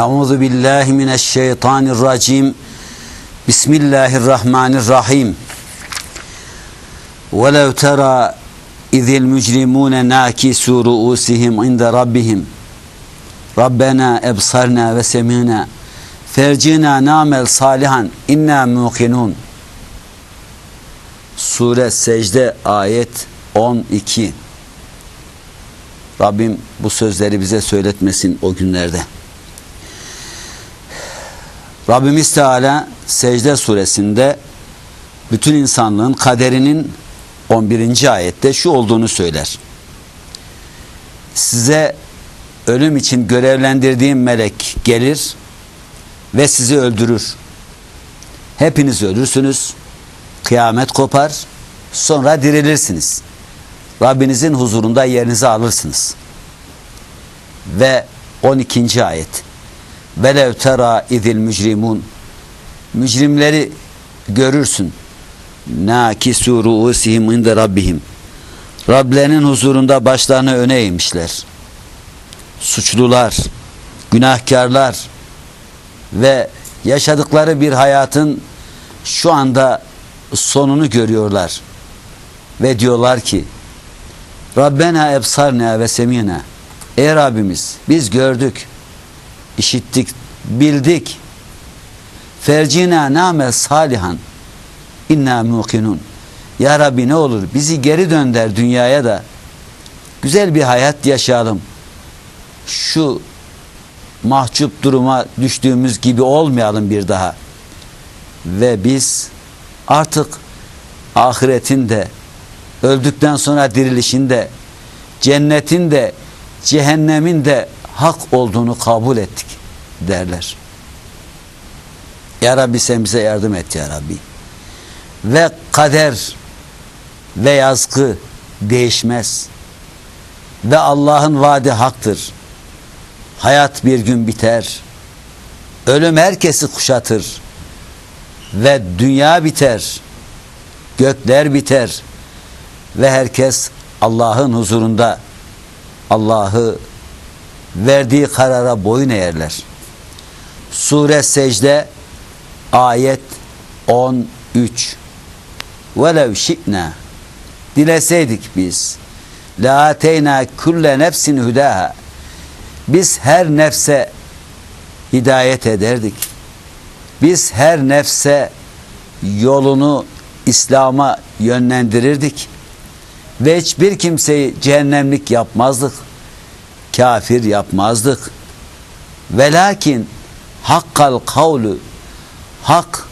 Euzu billahi mineşşeytanirracim. Bismillahirrahmanirrahim. Velev tera izil mücrimune nakisu ruusihim inde rabbihim. Rabbena ebsarna ve semina fercina namel salihan inna muqinun. Sure Secde ayet 12. Rabbim bu sözleri bize söyletmesin o günlerde. Rabbimiz Teala Secde suresinde bütün insanlığın kaderinin 11. ayette şu olduğunu söyler. Size ölüm için görevlendirdiğim melek gelir ve sizi öldürür. Hepiniz ölürsünüz. Kıyamet kopar. Sonra dirilirsiniz. Rabbinizin huzurunda yerinizi alırsınız. Ve 12. ayet. Velev tera izil mücrimun Mücrimleri görürsün. Nakisu ruusihim inde rabbihim. Rablerinin huzurunda başlarını öne eğmişler. Suçlular, günahkarlar ve yaşadıkları bir hayatın şu anda sonunu görüyorlar. Ve diyorlar ki Rabbena ebsarna ve semina Ey Rabbimiz biz gördük, işittik, bildik. Fercina namel salihan inna muqinun. Ya Rabbi ne olur bizi geri dönder dünyaya da güzel bir hayat yaşayalım. Şu mahcup duruma düştüğümüz gibi olmayalım bir daha. Ve biz artık ahiretin de öldükten sonra dirilişin de cennetin de cehennemin de hak olduğunu kabul ettik derler. Ya Rabbi sen bize yardım et ya Rabbi. Ve kader ve yazgı değişmez. Ve Allah'ın vaadi haktır. Hayat bir gün biter. Ölüm herkesi kuşatır. Ve dünya biter. Gökler biter. Ve herkes Allah'ın huzurunda Allah'ı verdiği karara boyun eğerler. Sure Secde ayet 13 Velev şi'na dileseydik biz la ateyna kulle nefsin hudaha biz her nefse hidayet ederdik. Biz her nefse yolunu İslam'a yönlendirirdik. Ve hiçbir kimseyi cehennemlik yapmazdık. Kafir yapmazdık. Velakin hakkal kavlu hak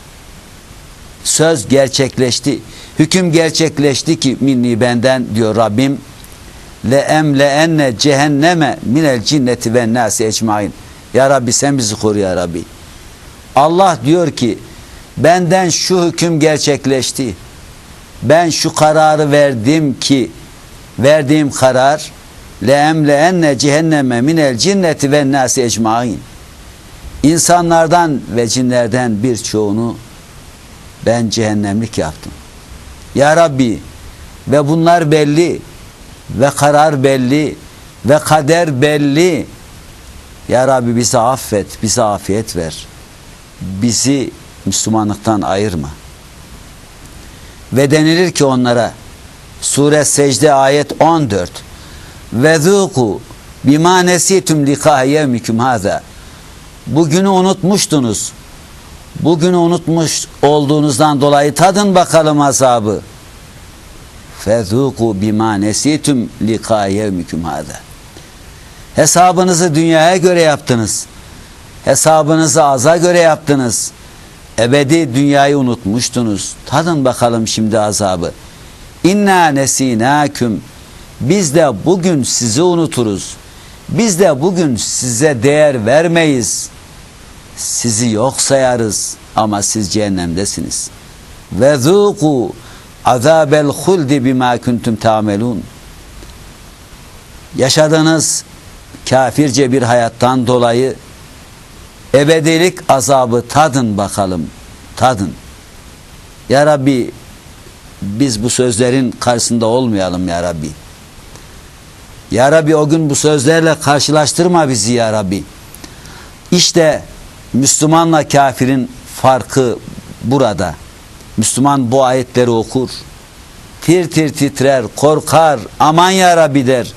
söz gerçekleşti. Hüküm gerçekleşti ki minni benden diyor Rabbim. Le emle enne cehenneme minel cinneti ve nasi ecmain. Ya Rabbi sen bizi koru ya Rabbi. Allah diyor ki benden şu hüküm gerçekleşti. Ben şu kararı verdim ki verdiğim karar enne cehenneme minel cinneti ve nasi ecmain. İnsanlardan ve cinlerden birçoğunu ben cehennemlik yaptım. Ya Rabbi ve bunlar belli ve karar belli ve kader belli. Ya Rabbi bizi affet, bize afiyet ver. Bizi Müslümanlıktan ayırma. Ve denilir ki onlara Sure Secde ayet 14 ve zuku bima nesitum liqa yevmikum haza. Bugünü unutmuştunuz. Bugünü unutmuş olduğunuzdan dolayı tadın bakalım azabı. Fezuku bima nesitum liqa yevmikum haza. Hesabınızı dünyaya göre yaptınız. Hesabınızı aza göre yaptınız. Ebedi dünyayı unutmuştunuz. Tadın bakalım şimdi azabı. İnna nesinaküm biz de bugün sizi unuturuz. Biz de bugün size değer vermeyiz. Sizi yok sayarız ama siz cehennemdesiniz. Ve zuku azabel huldi bima kuntum tamelun. Yaşadığınız kafirce bir hayattan dolayı ebedilik azabı tadın bakalım. Tadın. Ya Rabbi biz bu sözlerin karşısında olmayalım ya Rabbi. Ya Rabbi o gün bu sözlerle karşılaştırma bizi ya Rabbi. İşte Müslümanla kafirin farkı burada. Müslüman bu ayetleri okur. Tir tir titrer, korkar, aman ya Rabbi der.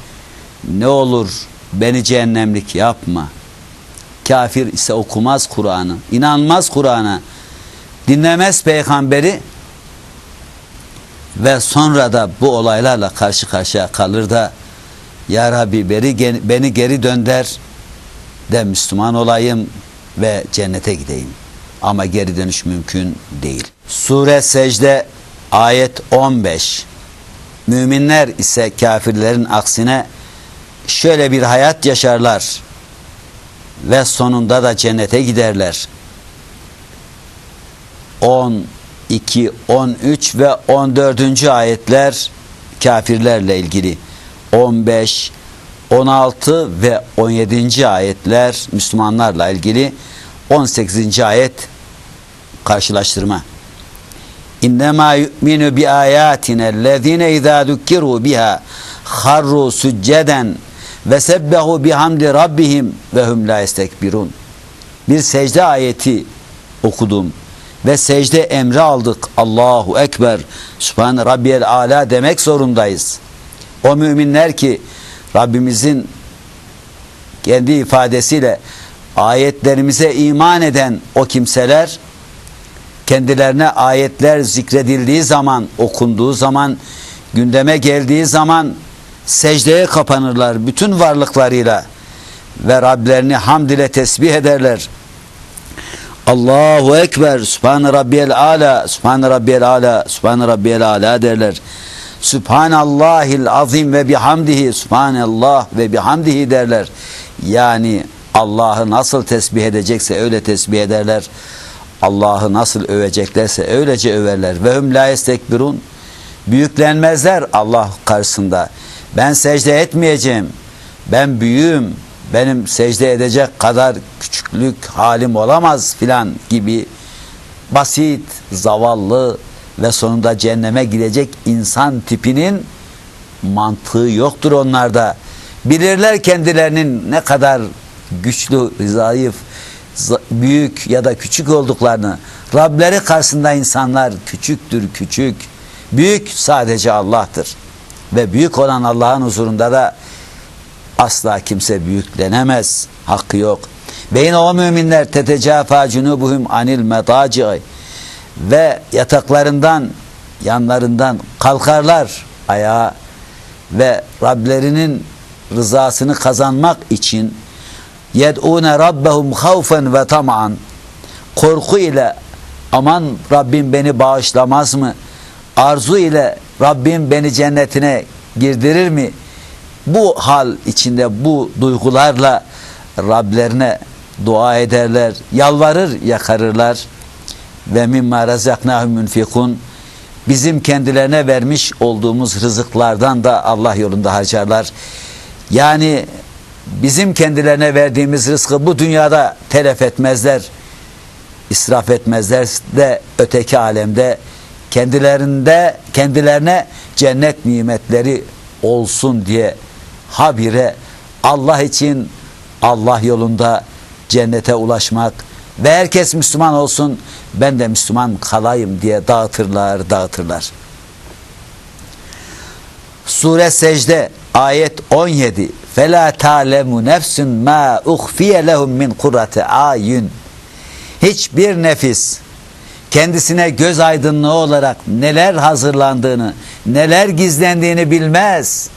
Ne olur beni cehennemlik yapma. Kafir ise okumaz Kur'an'ı, inanmaz Kur'an'a, dinlemez peygamberi ve sonra da bu olaylarla karşı karşıya kalır da Ya Rabbi beni, geri dönder de Müslüman olayım ve cennete gideyim. Ama geri dönüş mümkün değil. Sure Secde ayet 15 Müminler ise kafirlerin aksine şöyle bir hayat yaşarlar ve sonunda da cennete giderler. 10, 2, 13 ve 14. ayetler kafirlerle ilgili. 15, 16 ve 17. ayetler Müslümanlarla ilgili. 18. ayet karşılaştırma. İnnemâ yu'minu bi âyâtine ellezîne izâ dukkirû biha harru sücceden ve sebbehu bihamdi rabbihim ve hum la istekbirun. Bir secde ayeti okudum ve secde emri aldık. Allahu Ekber, Sübhane Rabbiyel Ala demek zorundayız. O müminler ki Rabbimizin kendi ifadesiyle ayetlerimize iman eden o kimseler kendilerine ayetler zikredildiği zaman, okunduğu zaman, gündeme geldiği zaman secdeye kapanırlar bütün varlıklarıyla ve Rablerini hamd ile tesbih ederler. Allahu Ekber, Sübhane Rabbiyel Ala, Sübhane Rabbiyel Ala, Sübhane Rabbiyel Ala derler. Sübhanallahil azim ve bihamdihi, Sübhanallah ve bihamdihi derler. Yani Allah'ı nasıl tesbih edecekse öyle tesbih ederler. Allah'ı nasıl öveceklerse öylece överler. Ve hum la estekbirun. Büyüklenmezler Allah karşısında. Ben secde etmeyeceğim. Ben büyüğüm. Benim secde edecek kadar küçüklük halim olamaz filan gibi basit, zavallı ve sonunda cehenneme gidecek insan tipinin mantığı yoktur onlarda. Bilirler kendilerinin ne kadar güçlü, zayıf, büyük ya da küçük olduklarını. Rableri karşısında insanlar küçüktür, küçük. Büyük sadece Allah'tır. Ve büyük olan Allah'ın huzurunda da asla kimse büyüklenemez. Hakkı yok. Beyin o müminler tetecafa cunubuhum anil metaci ve yataklarından yanlarından kalkarlar ayağa. Ve Rablerinin rızasını kazanmak için yed'une rabbehum havfen ve tam'an. Korku ile aman Rabbim beni bağışlamaz mı? Arzu ile Rabbim beni cennetine girdirir mi? Bu hal içinde bu duygularla Rablerine dua ederler yalvarır yakarırlar ve mimma razaknahum münfikun bizim kendilerine vermiş olduğumuz rızıklardan da Allah yolunda harcarlar. Yani bizim kendilerine verdiğimiz rızkı bu dünyada telef etmezler, israf etmezler. De öteki alemde kendilerinde kendilerine cennet nimetleri olsun diye habire Allah için Allah yolunda cennete ulaşmak ve herkes Müslüman olsun ben de Müslüman kalayım diye dağıtırlar dağıtırlar. Sure Secde ayet 17 فَلَا تَعْلَمُ نَفْسٌ مَا اُخْفِيَ لَهُمْ مِنْ قُرَّةِ ayun Hiçbir nefis kendisine göz aydınlığı olarak neler hazırlandığını, neler gizlendiğini bilmez.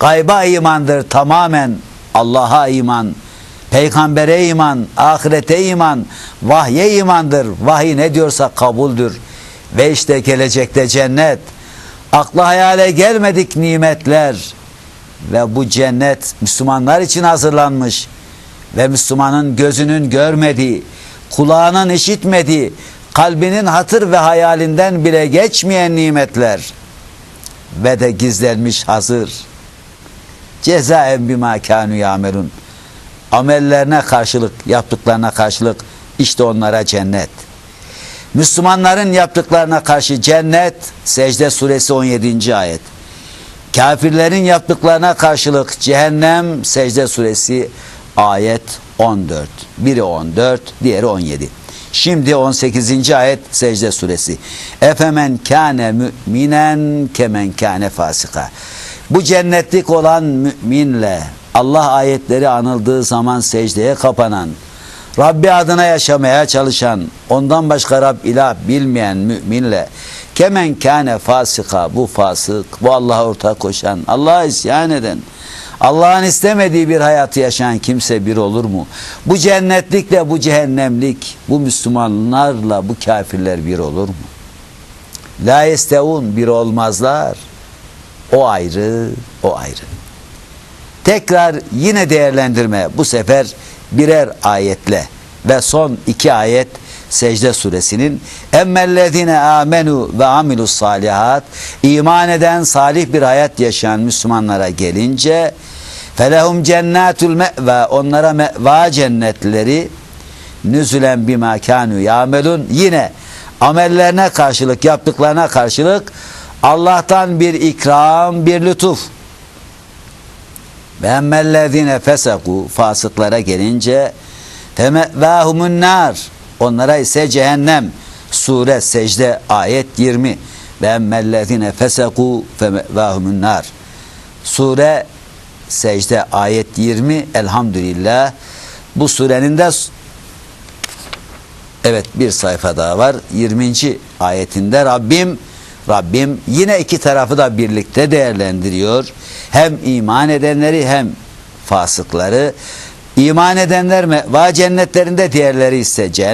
Gayba imandır tamamen Allah'a iman, peygambere iman, ahirete iman, vahye imandır. Vahiy ne diyorsa kabuldür. Ve işte gelecekte cennet, akla hayale gelmedik nimetler, ve bu cennet Müslümanlar için hazırlanmış ve Müslümanın gözünün görmediği, kulağının işitmediği, kalbinin hatır ve hayalinden bile geçmeyen nimetler ve de gizlenmiş hazır. Cezaen bima kanu yamelun. Amellerine karşılık, yaptıklarına karşılık işte onlara cennet. Müslümanların yaptıklarına karşı cennet Secde suresi 17. ayet. Kafirlerin yaptıklarına karşılık cehennem secde suresi ayet 14. Biri 14, diğeri 17. Şimdi 18. ayet secde suresi. Efemen kâne müminen kemen kâne fasika. Bu cennetlik olan müminle Allah ayetleri anıldığı zaman secdeye kapanan, Rabbi adına yaşamaya çalışan, ondan başka Rab ilah bilmeyen müminle kemen kâne fasika bu fasık, bu Allah'a ortak koşan, Allah'a isyan eden, Allah'ın istemediği bir hayatı yaşayan kimse bir olur mu? Bu cennetlikle bu cehennemlik, bu Müslümanlarla bu kafirler bir olur mu? La yesteun bir olmazlar. O ayrı, o ayrı. Tekrar yine değerlendirme. Bu sefer birer ayetle ve son iki ayet Secde suresinin emmellezine amenu ve amilus salihat iman eden salih bir hayat yaşayan Müslümanlara gelince felehum cennetul me'va onlara me'va cennetleri nüzülen bima kanu yamelun yine amellerine karşılık yaptıklarına karşılık Allah'tan bir ikram bir lütuf ve emmellezine feseku fasıklara gelince femevahumun nar onlara ise cehennem. Sure secde ayet 20 ve emmellezine feseku femevahumun nar sure secde ayet 20 elhamdülillah. Bu surenin de evet bir sayfa daha var. 20. ayetinde Rabbim Rabbim yine iki tarafı da birlikte değerlendiriyor. Hem iman edenleri hem fasıkları. İman edenler meva cennetlerinde diğerleri ise cehennem